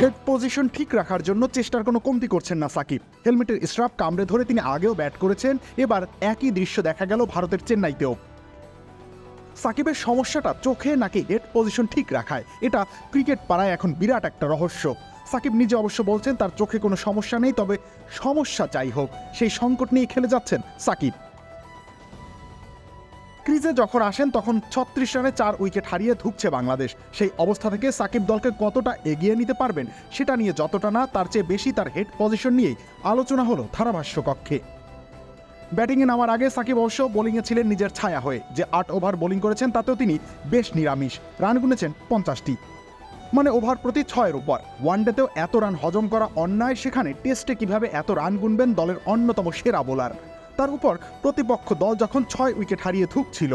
Head position ঠিক রাখার জন্য চেষ্টার কোনো কমতি করছেন না সাকিব। হেলমেটের স্ট্রাপ কামড়ে ধরে তিনি আগেও ব্যাট করেছেন, এবার একই দৃশ্য দেখা গেল ভারতের চেন্নাইতেও। সাকিবের সমস্যাটা চোখে নাকি হেড পজিশন ঠিক রাখায়, এটা ক্রিকেট পাড়ায় এখন বিরাট একটা রহস্য। সাকিব নিজে অবশ্য বলছেন, তার চোখে কোনো সমস্যা নেই, তবে সমস্যা যাই হোক, সেই সংকট নিয়ে খেলে যাচ্ছেন সাকিব। ক্রিজে যখন আসেন, তখন ছত্রিশ রানে চার উইকেট হারিয়ে ধুকছে বাংলাদেশ। সেই অবস্থা থেকে সাকিব দলকে কতটা এগিয়ে নিতে পারবেন, সেটা নিয়ে যতটা না, তার চেয়ে বেশি তার হেড পজিশন নিয়েই আলোচনা হলো ধারাভাষ্য কক্ষে। ব্যাটিংয়ে নামার আগে সাকিব অবশ্য বোলিংয়ে ছিলেন নিজের ছায়া হয়ে। যে আট ওভার বোলিং করেছেন, তাতেও তিনি বেশ নিরামিষ। রান গুনেছেন পঞ্চাশটি। মানে ওভার প্রতি ছয়ের উপর। ওয়ানডেতেও এত রান হজম করা অন্যায়, সেখানে টেস্টে কীভাবে এত রান গুনবেন দলের অন্যতম সেরা বোলার? তার উপর প্রতিপক্ষ দল যখন ছয় উইকেট হারিয়ে ধুকছিল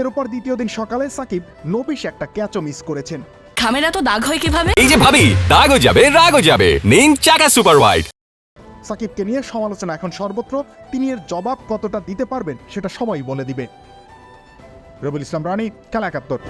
এর উপর দ্বিতীয় দিন সকালে সাকিব নবিশ একটা ক্যাচও মিস করেছেন। খামেরা তো দাগ হয় কীভাবে? এই যে ভাবি দাগও যাবে রাগও যাবে। নিন চাকা সুপার হোয়াইট সাকিবকে নিয়ে সমালোচনা এখন সর্বত্র। তিনি এর জবাব কতটা দিতে পারবেন সেটা সময় বলে দিবে। রবিউল ইসলাম রানী খেলা একাত্তর